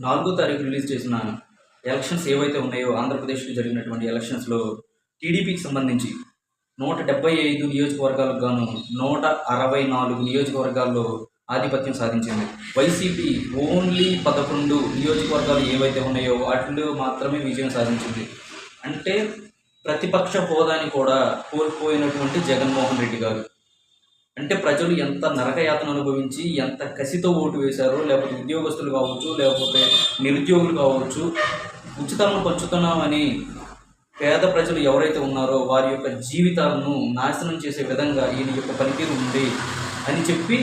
నాలుగో తారీఖు రిలీజ్ చేసిన ఎలక్షన్స్ ఏవైతే ఉన్నాయో ఆంధ్రప్రదేశ్లో జరిగినటువంటి ఎలక్షన్స్లో టీడీపీకి సంబంధించి నూట డెబ్బై ఐదు నియోజకవర్గాలకు గాను నూట అరవై నాలుగు నియోజకవర్గాల్లో ఆధిపత్యం సాధించింది. వైసీపీ ఓన్లీ పదకొండు నియోజకవర్గాలు ఏవైతే ఉన్నాయో వాటిలో మాత్రమే విజయం సాధించింది. అంటే ప్రతిపక్ష హోదాని కూడా కోల్పోయినటువంటి జగన్మోహన్ రెడ్డి గారు. అంటే ప్రజలు ఎంత నరకయాతన అనుభవించి ఎంత కసితో ఓటు వేశారో లేకపోతే ఉద్యోగస్తులు కావచ్చు లేకపోతే నిరుద్యోగులు కావచ్చు ఉచితాలను పంచుతున్నామని పేద ప్రజలు ఎవరైతే ఉన్నారో వారి యొక్క జీవితాలను నాశనం చేసే విధంగా ఈయన యొక్క పనితీరు ఉంది అని చెప్పి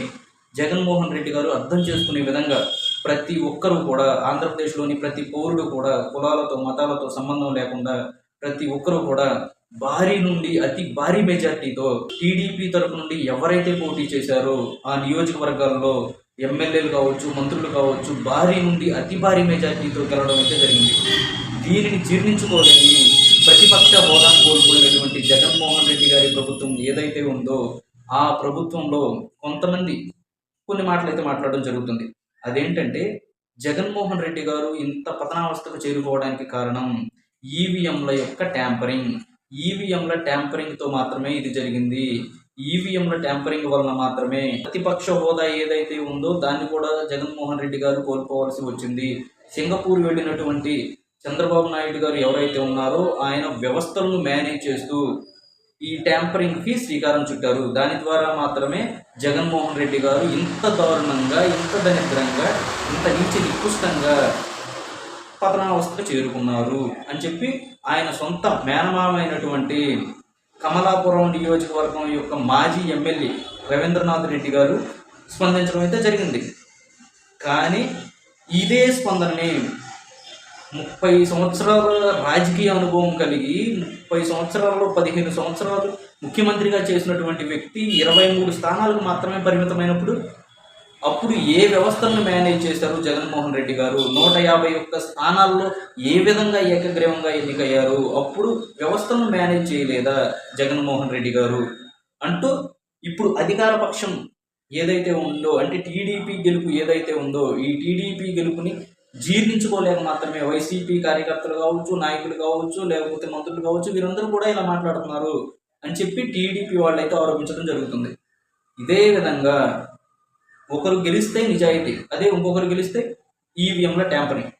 జగన్మోహన్ రెడ్డి గారు అర్థం చేసుకునే విధంగా ప్రతి ఒక్కరూ కూడా ఆంధ్రప్రదేశ్లోని ప్రతి పౌరుడు కూడా కులాలతో మతాలతో సంబంధం లేకుండా ప్రతి ఒక్కరూ కూడా భారీ నుండి అతి భారీ మెజార్టీతో టీడీపీ తరపు నుండి ఎవరైతే పోటీ చేశారో ఆ నియోజకవర్గాల్లో ఎమ్మెల్యేలు కావచ్చు మంత్రులు కావచ్చు భారీ నుండి అతి భారీ మెజార్టీతో గెలవడం అయితే జరిగింది. దీనిని జీర్ణించుకోలేని ప్రతిపక్ష హోదా కోల్పోయినటువంటి జగన్మోహన్ రెడ్డి గారి ప్రభుత్వం ఏదైతే ఉందో ఆ ప్రభుత్వంలో కొంతమంది కొన్ని మాటలు అయితే మాట్లాడడం జరుగుతుంది. అదేంటంటే జగన్మోహన్ రెడ్డి గారు ఇంత పతనావస్థకు చేరుకోవడానికి కారణం ఈవీఎంల యొక్క ట్యాంపరింగ్. ఈవీఎంల ట్యాంపరింగ్తో మాత్రమే ఇది జరిగింది. ఈవీఎంల ట్యాంపరింగ్ వలన మాత్రమే ప్రతిపక్ష హోదా ఏదైతే ఉందో దాన్ని కూడా జగన్మోహన్ రెడ్డి గారు కోల్పోవలసి వచ్చింది. సింగపూర్ వెళ్ళినటువంటి చంద్రబాబు నాయుడు గారు ఎవరైతే ఉన్నారో ఆయన వ్యవస్థలను మేనేజ్ చేస్తూ ఈ ట్యాంపరింగ్కి శ్రీకారం చుట్టారు. దాని ద్వారా మాత్రమే జగన్మోహన్ రెడ్డి గారు ఇంత దారుణంగా ఇంత దరిద్రంగా ఇంత నీచ నికృష్టంగా పతనావస్థకు చేరుకున్నారు అని చెప్పి ఆయన సొంత మేనమామైనటువంటి కమలాపురం నియోజకవర్గం యొక్క మాజీ ఎమ్మెల్యే రవీంద్రనాథ్ రెడ్డి గారు స్పందించడం అయితే జరిగింది. కానీ ఇదే స్పందనని ముప్పై సంవత్సరాల రాజకీయ అనుభవం కలిగి ముప్పై సంవత్సరాల్లో పదిహేను సంవత్సరాలు ముఖ్యమంత్రిగా చేసినటువంటి వ్యక్తి ఇరవై మూడు స్థానాలకు మాత్రమే పరిమితమైనప్పుడు అప్పుడు ఏ వ్యవస్థలను మేనేజ్ చేశారు జగన్మోహన్ రెడ్డి గారు? నూట యాభై ఒక్క స్థానాల్లో ఏ విధంగా ఏకగ్రీవంగా ఎన్నికయ్యారు? అప్పుడు వ్యవస్థలను మేనేజ్ చేయలేదా జగన్మోహన్ రెడ్డి గారు? అంటూ ఇప్పుడు అధికార పక్షం ఏదైతే ఉందో అంటే టీడీపీ గెలుపు ఏదైతే ఉందో ఈ టీడీపీ గెలుపుని జీర్ణించుకోలేక మాత్రమే వైసీపీ కార్యకర్తలు కావచ్చు నాయకులు కావచ్చు లేకపోతే మంత్రులు కావచ్చు వీరందరూ కూడా ఇలా మాట్లాడుతున్నారు అని చెప్పి టీడీపీ వాళ్ళైతే ఆరోపించడం జరుగుతుంది. ఇదే విధంగా ఒకరు గెలిస్తే నిజాయితీ అదే ఇంకొకరు గెలిస్తే ఈవీఎంల ట్యాంపరింగ్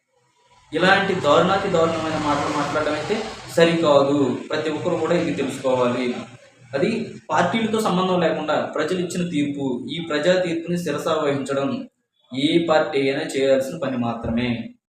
ఇలాంటి దారుణాతి దారుణమైన మాటలు మాట్లాడడం అయితే సరికాదు. ప్రతి ఒక్కరు కూడా ఇది తెలుసుకోవాలి. అది పార్టీలతో సంబంధం లేకుండా ప్రజలు ఇచ్చిన తీర్పు ఈ ప్రజా తీర్పుని శిరసా వహించడం ఏ పార్టీ అయినా చేయాల్సిన పని మాత్రమే.